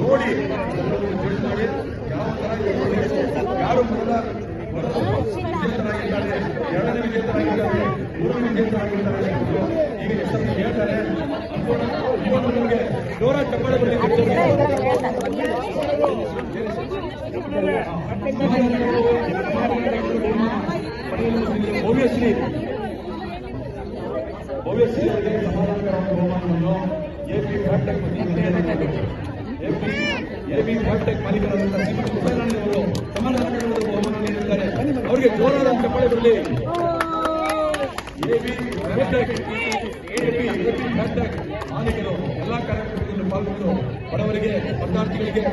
ನೋಡಿ ಯಾವ ತರ. ಯಾರು ಕೂಡ ಎರಡನೇ ವಿಜೇತರಾಗಿದ್ದಾರೆ ಮೂರನೇ ವಿಜೇತರಾಗಿದ್ದಾರೆ ಈಗ ಹೆಸರು ಹೇಳ್ತಾರೆ ನಿಮಗೆ ಜೋರ ಚಪ್ಪಾಳೆ ಓಬಿಯಸ್ಲಿ ಓಬಿಯಸ್ಲಿ ಬಹುಮಾನವನ್ನು ಎಪಿ ಫ್ಯಾಕ್ಟೆಕ್ ಎಪಿ ಎಪಿ ಫ್ಯಾಕ್ಟೆಕ್ ಮಾಲೀಕರಾದಂತಹ ಶ್ರೀಮಂತ ಕುಬೇರಾಣಿ ಅವರು ಸಮಾಧಾನಕರ ಬಹುಮಾನ ನೀಡಿದ್ದಾರೆ. ಅವರಿಗೆ ಜೋರಾದ ಚಪ್ಪಾಳೆ ಬರಲಿ. ಎಪಿ ಫ್ಯಾಕ್ಟೆಕ್ ಎಪಿ ಎಪಿ ಫ್ಯಾಕ್ಟೆಕ್ ಮಾಲೀಕರು ಎಲ್ಲಾ ಕಾರ್ಯಕ್ರಮದಲ್ಲಿ ಪಾಲ್ಗೊಂಡು ಬಡವರಿಗೆ, ಪದಾರ್ಥಿಗಳಿಗೆ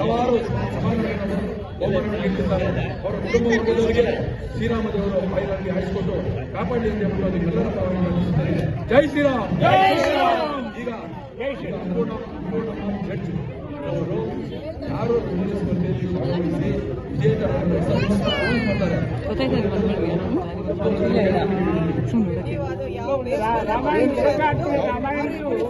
ಹಲವಾರು ನೀಡುತ್ತಿದ್ದಾರೆ ಅವರ ಕುಟುಂಬ ವರ್ಗದವರಿಗೆ ಶ್ರೀರಾಮದೇವರು ಮೈಲಾಗಿ ಆಡಿಸಿಕೊಂಡು ಕಾಪಾಡಿ ಅಂತ ಅದಕ್ಕೆ ಎಲ್ಲರ. ಜೈ ಶ್ರೀರಾಮ್ ಈಗ ಜಡ್ಜ್ ಅವರು ಯಾರು ಮುಂದಿನ ಸ್ಪರ್ಧೆಯಲ್ಲಿ ಭಾಗವಹಿಸಿ ವಿಜೇತರಾಗಿ announce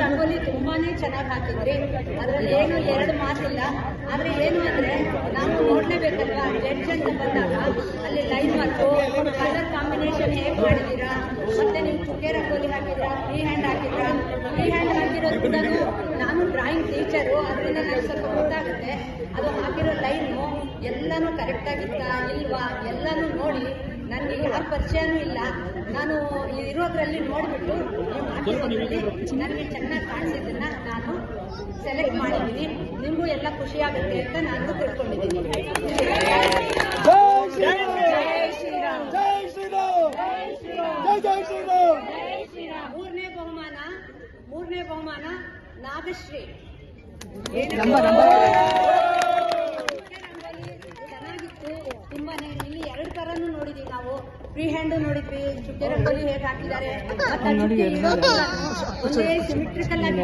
ರಂಗೋಲಿ ತುಂಬಾನೇ ಚೆನ್ನಾಗಿ ಹಾಕಿದ್ರಿ. ಅದ್ರಲ್ಲಿ ಏನು ಎರಡು ಮಾತಿಲ್ಲ. ಆದ್ರೆ ಏನು ಅಂದ್ರೆ, ನಾವು ನೋಡ್ಲೇಬೇಕಲ್ವಾ? ಜಡ್ಜ್ ಬಂದಾಗ ಅಲ್ಲಿ ಲೈನ್ ಮತ್ತು ಕಲರ್ ಕಾಂಬಿನೇಷನ್ ಹೇಗ್ ಮಾಡಿದೀರಾ ಮತ್ತೆ ನಿಮ್ ಕುಕ್ಕೆ ರಂಗೋಲಿ ಹಾಕಿದ್ರಾ? ಫ್ರೀ ಹ್ಯಾಂಡ್ ಹಾಕಿದ್ರಾ? ಫ್ರೀ ಹ್ಯಾಂಡ್ ಹಾಕಿರೋದು ಕೂಡ ನಾನು ಡ್ರಾಯಿಂಗ್ ಟೀಚರು ಅದರಿಂದ ನನಗೆ ಸ್ವಲ್ಪ ಗೊತ್ತಾಗುತ್ತೆ. ಅದು ಹಾಕಿರೋ ಲೈನು ಎಲ್ಲಾನು ಕರೆಕ್ಟ್ ಆಗಿತ್ತಾ ಇಲ್ವಾ? ಎಲ್ಲಾನು ನೋಡಿ ನನಗೆ ಯಾರು ಪರಿಚಯನೂ ಇಲ್ಲ. ನಾನು ಇರೋದ್ರಲ್ಲಿ ನೋಡಿಬಿಟ್ಟು ನನಗೆ ಚೆನ್ನಾಗಿ ಕಾಣಿಸಿದ್ದನ್ನ ನಾನು ಸೆಲೆಕ್ಟ್ ಮಾಡಿದ್ದೀನಿ. ನಿಮಗೂ ಎಲ್ಲ ಖುಷಿಯಾಗುತ್ತೆ ಅಂತ ನಾನು ತಿಳ್ಕೊಂಡಿದ್ದೀನಿ. ಮೂರನೇ ಬಹುಮಾನ ಮೂರನೇ ಬಹುಮಾನ ನಾಗಶ್ರೀ ಚೆನ್ನಾಗಿತ್ತು ತುಂಬಾನೇ ಇಲ್ಲಿ ಎರಡು ತರನು ನೋಡಿದೀವಿ ನಾವು ಫ್ರೀ ಹ್ಯಾಂಡ್ ನೋಡಿದ್ವಿ. ಚುಕ್ಕೆ ರಂಗೋಲಿ ಹೇಗೆ ಹಾಕಿದ್ದಾರೆ. ಒಂದೇ ಸಿಮಿಟ್ರಿಕಲ್ ಆಗಿ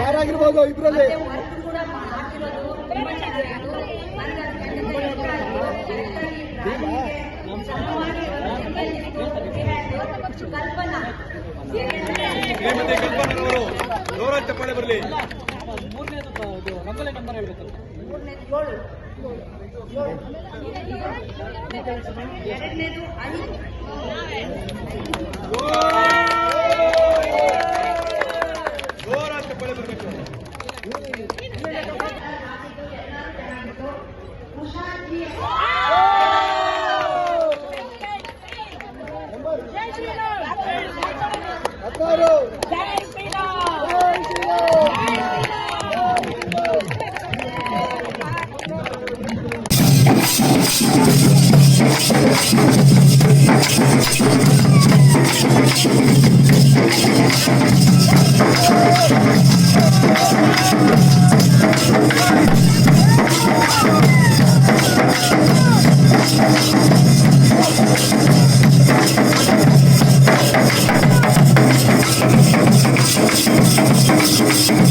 ಯಾರಾಗಿರ್ಬೋದು ಇಬ್ರಲ್ಲಿ ಮತ್ತೆ ವರ್ಕ್ ಕೂಡ ಹಾಕಿರೋದು ತುಂಬಾ ಚೆನ್ನಾಗಿತ್ತು ನನಗೆ ಅದು ಖಂಡಿತ ಇಷ್ಟ ಆಯ್ತು. ಕರೆಕ್ಟಾಗಿ ಡ್ರಾಯಿಂಗಿಗೆ ಚೆನ್ನಾಗಿ ಇತ್ತು. ಕಲ್ಪನಾ ಚಪ್ಪಾಳೆ ಬರಲಿ. ಮೂರನೇದು ಏಳು ಎರಡನೇದು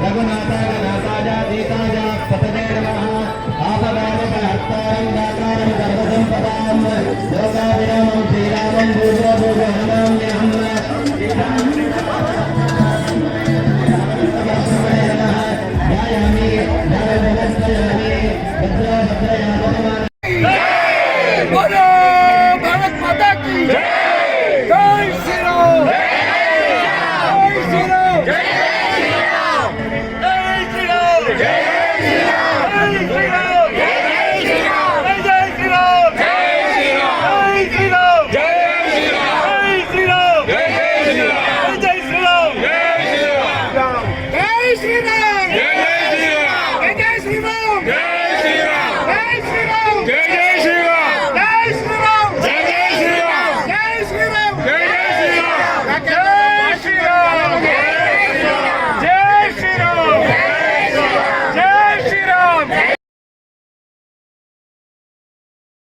రఘునాథాయ నాథాయ గీతాయ పతనే నమ ఆపదాయ అర్థాయం దాతారం గర్భ